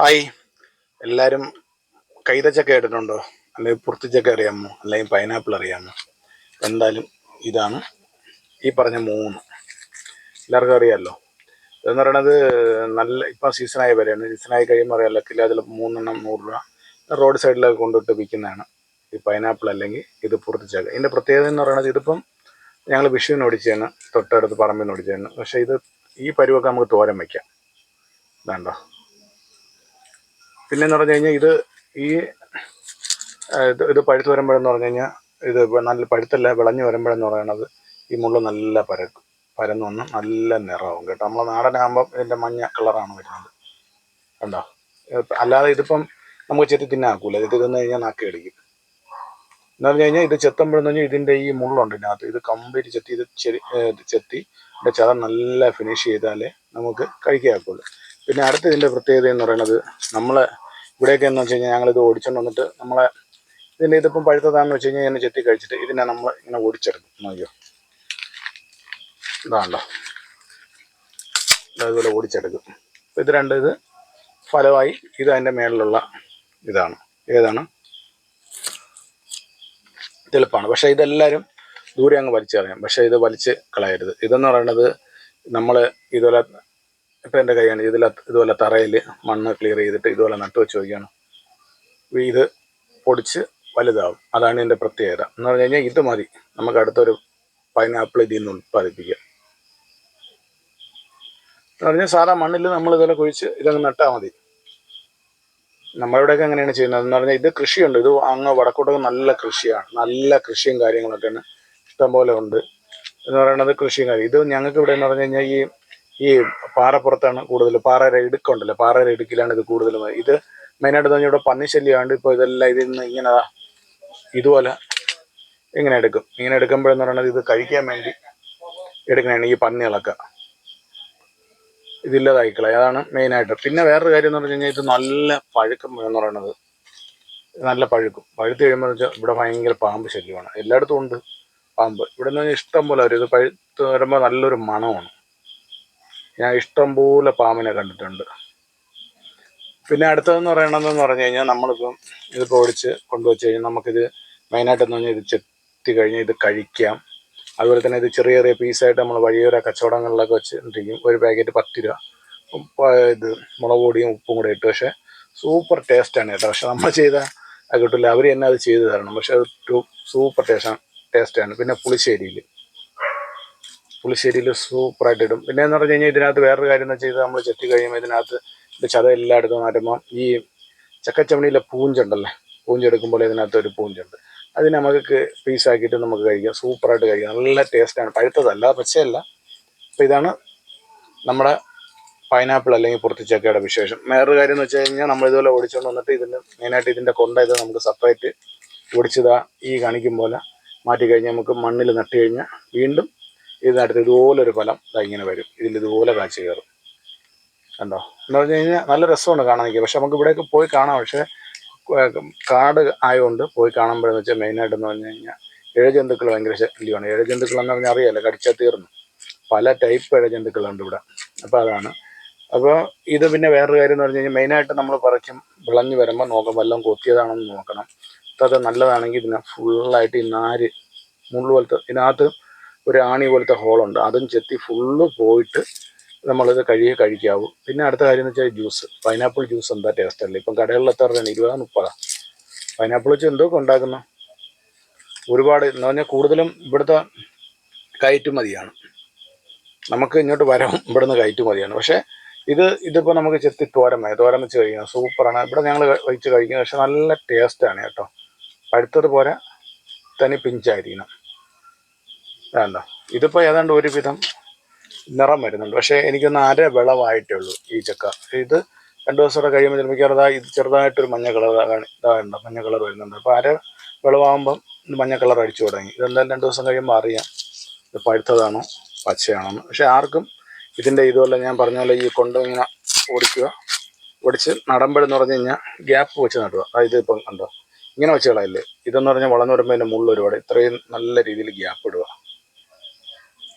Hi. എല്ലാവരും കൈതച്ചക്ക കേട്ടിട്ടുണ്ടോ? അല്ലെങ്കിൽ പുറത്തിച്ചക്ക അറിയാമോ? അല്ലെങ്കിൽ പൈനാപ്പിൾ അറിയാമോ? എന്തായാലും ഇതാണ് ഈ പറഞ്ഞ മൂന്ന്. എല്ലാവർക്കും അറിയാമല്ലോ ഇതെന്ന് പറയണത് നല്ല ഇപ്പം സീസണായ വിലയാണ് സീസണായി കഴിയുമ്പോൾ അറിയാമല്ലോ കിലോ അതിൽ മൂന്നെണ്ണം നൂറ് രൂപ റോഡ് സൈഡിലൊക്കെ കൊണ്ടിട്ട് വിൽക്കുന്നതാണ് ഈ പൈനാപ്പിൾ അല്ലെങ്കിൽ ഇത് പുറത്തിച്ചക്ക ഇതിന്റെ പ്രത്യേകത എന്ന് പറയുന്നത് ഇതിപ്പം ഞങ്ങൾ വിഷുവിന് ഓടിച്ചതാണ് തൊട്ടടുത്ത് പറമ്പിന് ഓടിച്ചതാണ് പക്ഷേ ഇത് ഈ പരുവൊക്കെ നമുക്ക് തോരൻ വയ്ക്കാം ഇതാണ്ടോ? പിന്നെന്ന് പറഞ്ഞു കഴിഞ്ഞാൽ ഇത് ഈ ഇത് ഇത് പഴുത്ത് വരുമ്പോഴെന്ന് പറഞ്ഞു കഴിഞ്ഞാൽ ഇത് നല്ല പഴുത്തല്ല വിളഞ്ഞു വരുമ്പോഴെന്ന് പറയണത് ഈ മുള്ള് നല്ല പരക്കും. പരന്നു വന്ന് നല്ല നിറമാവും കേട്ടോ. നമ്മളെ നാടനാകുമ്പോൾ ഇതിന്റെ മഞ്ഞ കളറാണ് വരുന്നത്. കണ്ടോ? അല്ലാതെ ഇതിപ്പം നമുക്ക് ചെത്തി തിന്നാക്കൂല ഇത് തിന്നു കഴിഞ്ഞാൽ നാക്കി അടിക്കും എന്ന് പറഞ്ഞു കഴിഞ്ഞാൽ ഇത് ചെത്തുമ്പോഴെന്ന് പറഞ്ഞാൽ ഇതിന്റെ ഈ മുള്ളുണ്ട് ഇതിനകത്ത്. ഇത് കംപ്ലീറ്റ് ചെത്തി ഇത് ചെത്തി ചെത്തി ഇതിന്റെ ചത നല്ല ഫിനിഷ് ചെയ്താലേ നമുക്ക് കഴിക്കാക്കുള്ളൂ പിന്നെ അടുത്ത ഇതിന്റെ പ്രത്യേകത എന്ന് പറയുന്നത് നമ്മൾ ഇവിടെയൊക്കെ എന്ന് വെച്ച് കഴിഞ്ഞാൽ ഞങ്ങളിത് ഓടിച്ചുകൊണ്ട് വന്നിട്ട് നമ്മളെ ഇതിന്റെ ഇതിപ്പം പഴുത്തതാണെന്ന് വെച്ച് കഴിഞ്ഞാൽ ഇതിനെ ചെത്തി കഴിച്ചിട്ട് ഇതിനെ നമ്മൾ ഇങ്ങനെ ഓടിച്ചെടുക്കും. നോക്കിയോ? ഇതാണല്ലോ അതുപോലെ ഓടിച്ചെടുക്കും. അപ്പോൾ ഇത് രണ്ട് ഇത് ഫലമായി ഇത് അതിന്റെ മേളിലുള്ള ഇതാണ്. ഏതാണ്? തെളുപ്പാണ്. പക്ഷേ ഇതെല്ലാവരും ദൂരെ അങ്ങ് വലിച്ചെറിയാം. പക്ഷേ ഇത് വലിച്ച് കളയരുത്. ഇതെന്ന് പറയുന്നത് നമ്മൾ ഇതുപോലെ ഇപ്പം എന്റെ കൈയാണ്. ഇതിൽ ഇതുപോലെ തറയിൽ മണ്ണ് ക്ലിയർ ചെയ്തിട്ട് ഇതുപോലെ നട്ടു വെച്ച് വയ്ക്കുകയാണ് ഇത് പൊടിച്ച് വലുതാവും. അതാണ് ഇതിന്റെ പ്രത്യേകത. എന്ന് പറഞ്ഞു കഴിഞ്ഞാൽ ഇത് മതി. നമുക്ക് അടുത്തൊരു പൈനാപ്പിൾ ഇതിൽ നിന്ന് ഉൽപ്പാദിപ്പിക്കാം എന്ന് പറഞ്ഞാൽ സാധാ മണ്ണിൽ നമ്മൾ ഇതുപോലെ കുഴിച്ച് ഇതങ്ങ് നട്ടാൽ മതി. നമ്മളിവിടെയൊക്കെ എങ്ങനെയാണ് ചെയ്യുന്നത്. എന്ന് പറഞ്ഞാൽ ഇത് കൃഷിയുണ്ട്. ഇത് അങ്ങ് വടക്കോട്ടൊക്കെ നല്ല കൃഷിയാണ്. നല്ല കൃഷിയും കാര്യങ്ങളൊക്കെയാണ് ഇഷ്ടംപോലെ ഉണ്ട്. എന്ന് പറയുന്നത് കൃഷിയും കാര്യം ഇത് ഞങ്ങൾക്ക് ഇവിടെ എന്ന് പറഞ്ഞു കഴിഞ്ഞാൽ ഈ ഈ പാറപ്പുറത്താണ് കൂടുതൽ പാറയുടെ ഇടുക്കുണ്ടല്ലോ പാറയുടെ ഇടുക്കിലാണ് ഇത് കൂടുതലും. ഇത് മെയിനായിട്ട് തന്നെ ഇവിടെ പന്നിശല്യമാണ്ട് ഇപ്പോൾ ഇതെല്ലാം ഇതിൽ നിന്ന് ഇങ്ങനെ ഇതുപോലെ ഇങ്ങനെ എടുക്കും. ഇങ്ങനെ എടുക്കുമ്പോഴെന്ന് പറയുന്നത് ഇത് കഴിക്കാൻ വേണ്ടി എടുക്കണതാണ് ഈ പന്നികളൊക്കെ. ഇതില്ലതായിക്കളെ അതാണ് മെയിനായിട്ട് പിന്നെ വേറൊരു കാര്യം എന്ന് പറഞ്ഞു കഴിഞ്ഞാൽ ഇത് നല്ല പഴുക്കും എന്ന് പറയുന്നത്. നല്ല പഴുക്കും. പഴുത്ത് കഴിയുമ്പോൾ വെച്ചാൽ ഇവിടെ ഭയങ്കര പാമ്പ് ശല്യമാണ്. എല്ലായിടത്തും ഉണ്ട് പാമ്പ്. ഇവിടെ നിന്ന് ഇഷ്ടം പോലെ വരും. ഇത് പഴുത്ത് വരുമ്പോൾ നല്ലൊരു മണമാണ്. ഞാൻ ഇഷ്ടംപോലെ പാമ്പിനെ കണ്ടിട്ടുണ്ട്. പിന്നെ അടുത്തതെന്ന് പറയണതെന്ന് പറഞ്ഞു കഴിഞ്ഞാൽ നമ്മളിപ്പം ഇത് പൊടിച്ച് കൊണ്ടുവച്ച് കഴിഞ്ഞാൽ നമുക്കിത് മെയിനായിട്ടെന്ന് പറഞ്ഞാൽ ഇത് ചെത്തി കഴിഞ്ഞ് ഇത് കഴിക്കാം. അതുപോലെ തന്നെ ഇത് ചെറിയ ചെറിയ പീസായിട്ട് നമ്മൾ വഴിയോര കച്ചവടങ്ങളിലൊക്കെ വെച്ചിട്ടിരിക്കും. ഒരു പാക്കറ്റ് പത്ത് രൂപ. ഇത് മുളക് പൊടിയും ഉപ്പും കൂടെ ഇട്ട്. പക്ഷേ സൂപ്പർ ടേസ്റ്റാണ് കേട്ടോ. പക്ഷെ നമ്മൾ ചെയ്ത കിട്ടില്ല അവർ തന്നെ അത് ചെയ്തു തരണം. പക്ഷെ അത് സൂപ്പർ ടേസ്റ്റ് ടേസ്റ്റാണ് പിന്നെ പുളിശ്ശേരിയിൽ പുളിശ്ശേരിയിൽ സൂപ്പറായിട്ട് ഇടും. പിന്നെ എന്ന് പറഞ്ഞു കഴിഞ്ഞാൽ ഇതിനകത്ത് വേറൊരു കാര്യം എന്ന് വെച്ചാൽ നമ്മൾ ചെത്തി കഴിയുമ്പോൾ ഇതിനകത്ത് ഇത് ചത എല്ലായിടത്തും മാറ്റുമ്പോൾ ഈ ചക്കച്ചമണിയിലെ പൂഞ്ചുണ്ടല്ലേ? പൂഞ്ചെടുക്കുമ്പോൾ ഇതിനകത്ത് ഒരു പൂഞ്ചുണ്ട്. അത് നമുക്ക് പീസാക്കിയിട്ട് നമുക്ക് കഴിക്കാം. സൂപ്പറായിട്ട് കഴിക്കാം. നല്ല ടേസ്റ്റാണ് പഴുത്തതല്ല പച്ചയല്ല. അപ്പോൾ ഇതാണ് നമ്മുടെ പൈനാപ്പിൾ അല്ലെങ്കിൽ പുറത്തിച്ചക്കയുടെ വിശേഷം. വേറൊരു കാര്യം എന്ന് വെച്ച് കഴിഞ്ഞാൽ നമ്മൾ ഇതുപോലെ ഓടിച്ചുകൊണ്ട് വന്നിട്ട് ഇതിന് മെയിനായിട്ട് ഇതിന്റെ കൊണ്ട ഇത് നമുക്ക് സെപ്പറേറ്റ് ഓടിച്ചതാ ഈ കാണിക്കും പോലെ മാറ്റി കഴിഞ്ഞാൽ നമുക്ക് മണ്ണിൽ നട്ട് കഴിഞ്ഞാൽ വീണ്ടും ഇതിനടുത്ത് ഇതുപോലെ ഒരു ഫലം ഇതാ ഇങ്ങനെ വരും. ഇതിൽ ഇതുപോലെ കാഴ്ച കയറും. കണ്ടോ? എന്ന് പറഞ്ഞു കഴിഞ്ഞാൽ നല്ല രസമാണ് കാണാൻ നിൽക്കുക പക്ഷെ നമുക്ക് ഇവിടെയൊക്കെ പോയി കാണാം. പക്ഷേ കാട് ആയതുകൊണ്ട് പോയി കാണുമ്പോഴെന്ന് വെച്ചാൽ മെയിനായിട്ടെന്ന് പറഞ്ഞു കഴിഞ്ഞാൽ ഇഴജന്തുക്കൾ ഭയങ്കര ശല്യമാണ്. ഇഴജന്തുക്കൾ എന്ന് പറഞ്ഞാൽ അറിയാമല്ലോ കടിച്ചാൽ തീർന്നു. പല ടൈപ്പ് ഇഴജന്തുക്കളുണ്ട് ഇവിടെ. അപ്പോൾ അതാണ്. അപ്പോൾ ഇത് പിന്നെ വേറൊരു കാര്യം എന്ന് പറഞ്ഞു കഴിഞ്ഞാൽ മെയിനായിട്ട് നമ്മൾ പറിക്കും വിളഞ്ഞു വരുമ്പോൾ നോക്കാം വല്ലതും കൊത്തിയതാണെന്ന് നോക്കണം. അത് നല്ലതാണെങ്കിൽ ഇതിനെ ഫുള്ളായിട്ട് ഈ നാര് മുള്ളു പോലത്തെ ഇതിനകത്ത് ഒരു ആണി പോലത്തെ ഹോളുണ്ട്. അതും ചെത്തി ഫുള്ള് പോയിട്ട് നമ്മളിത് കഴുകി കഴിക്കാവൂ. പിന്നെ അടുത്ത കാര്യം എന്ന് വെച്ചാൽ ജ്യൂസ്. പൈനാപ്പിൾ ജ്യൂസ് എന്താ ടേസ്റ്റ് അല്ലേ ഇപ്പം കടകളിൽ എത്ര രൂപയാണ് ഇരുപതാ മുപ്പതാ. പൈനാപ്പിൾ വെച്ച് എന്തോ ഉണ്ടാക്കുന്ന ഒരുപാട് എന്ന് പറഞ്ഞാൽ കൂടുതലും ഇവിടുത്തെ കയറ്റുമതിയാണ് നമുക്ക് ഇങ്ങോട്ട് വരാം. ഇവിടുന്ന് കയറ്റുമതിയാണ് പക്ഷേ ഇത് ഇതിപ്പോൾ നമുക്ക് ചെത്തി തോരൻ തോരം വെച്ച് കഴിക്കാം സൂപ്പറാണ് ഇവിടെ ഞങ്ങൾ വെച്ച് കഴിക്കുന്നത് പക്ഷെ നല്ല ടേസ്റ്റാണ് കേട്ടോ. അടുത്തത് പോലെ തനി പിഞ്ചായിരിക്കണം. വേണ്ട ഇതിപ്പോൾ ഏതാണ്ട് ഒരുവിധം നിറം വരുന്നുണ്ട്. പക്ഷേ എനിക്കൊന്ന് അര വിളവായിട്ടേ ഉള്ളൂ ഈ ചക്ക. ഇത് രണ്ട് ദിവസം കൂടെ കഴിയുമ്പോൾ ചിലപ്പോൾ ഇത് ചെറുതായിട്ടൊരു മഞ്ഞ കളർ ഇതാകണ്ട മഞ്ഞ കളർ വരുന്നുണ്ട്. അപ്പോൾ അര വിളവാകുമ്പം മഞ്ഞ കളർ അടിച്ചു തുടങ്ങി. ഇതെന്തായാലും രണ്ട് ദിവസം കഴിയുമ്പോൾ അറിയാം ഇത് പഴുത്തതാണോ പച്ചയാണോ പക്ഷേ ആർക്കും ഇതിന്റെ ഇതുപോലെ ഞാൻ പറഞ്ഞ പോലെ ഈ കൊണ്ട് ഇങ്ങനെ ഓടിക്കുക ഓടിച്ച് നടമ്പഴെന്ന് പറഞ്ഞു കഴിഞ്ഞാൽ ഗ്യാപ്പ് വെച്ച് നടുക. അതായത് ഇപ്പം കണ്ടോ? ഇങ്ങനെ വെച്ച് കളയില്ലേ? ഇതെന്ന് പറഞ്ഞാൽ വളർന്നു വരുമ്പോൾ അതിന്റെ മുള്ള ഒരുപാട് ഇത്രയും നല്ല രീതിയിൽ ഗ്യാപ്പ് ഇടുക.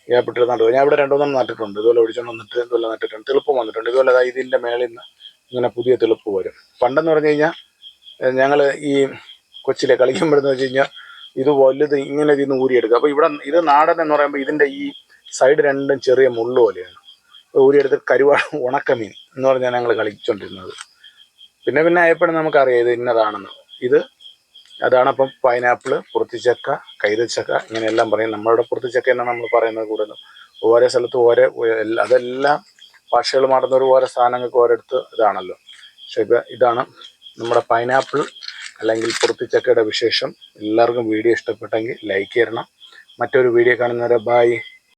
ഗ്യാപ്പ് ഇട്ട് നടുക. ഞാൻ ഇവിടെ രണ്ടുമൂന്നെണ്ണം നട്ടിട്ടുണ്ട്. ഇതുപോലെ ഒഴിച്ചോണ്ട് വന്നിട്ട് ഇതുപോലെ നട്ടിട്ടുണ്ട്. തെളുപ്പ് വന്നിട്ടുണ്ട്. ഇതുപോലെ ഇതിന്റെ മേളിൽ നിന്ന് ഇങ്ങനെ പുതിയ തെളിപ്പ് വരും. പണ്ടെന്ന് പറഞ്ഞു കഴിഞ്ഞാൽ ഞങ്ങൾ ഈ കൊച്ചിലെ കളിക്കുമ്പോഴെന്ന് വെച്ച് കഴിഞ്ഞാൽ ഇത് വലുത് ഇങ്ങനെ ഇതിന്ന് ഊരിയെടുക്കുക. അപ്പോൾ ഇവിടെ ഇത് നാടൻ എന്ന് പറയുമ്പോൾ ഇതിന്റെ ഈ സൈഡ് രണ്ടും ചെറിയ മുള്ളു പോലെയാണ്. ഊരിയെടുത്ത് കരുവാട് ഉണക്കമീൻ എന്ന് പറഞ്ഞാൽ ഞങ്ങൾ കളിച്ചുകൊണ്ടിരുന്നത് പിന്നെ പിന്നെ ആയപ്പോഴും നമുക്കറിയാം ഇത് ഇന്നതാണെന്ന്. ഇത് അതാണ് അപ്പം പൈനാപ്പിൾ പുറത്തിച്ചക്ക കൈതച്ചക്ക ഇങ്ങനെയെല്ലാം പറയും. നമ്മളുടെ പുറത്തിച്ചക്ക എന്നാണ് നമ്മൾ പറയുന്നത് കൂടുതലും. ഓരോ സ്ഥലത്ത് ഓരോ അതെല്ലാം ഭാഷകൾ ഒരു ഓരോ സാധനങ്ങൾക്ക് ഓരോരുത്ത് ഇതാണല്ലോ. പക്ഷെ ഇപ്പം ഇതാണ് നമ്മുടെ പൈനാപ്പിൾ അല്ലെങ്കിൽ പുറത്തിച്ചക്കയുടെ വിശേഷം. എല്ലാവർക്കും വീഡിയോ ഇഷ്ടപ്പെട്ടെങ്കിൽ ലൈക്ക് ചെയ്യണം. മറ്റൊരു വീഡിയോ കാണുന്നവരെ ബായ്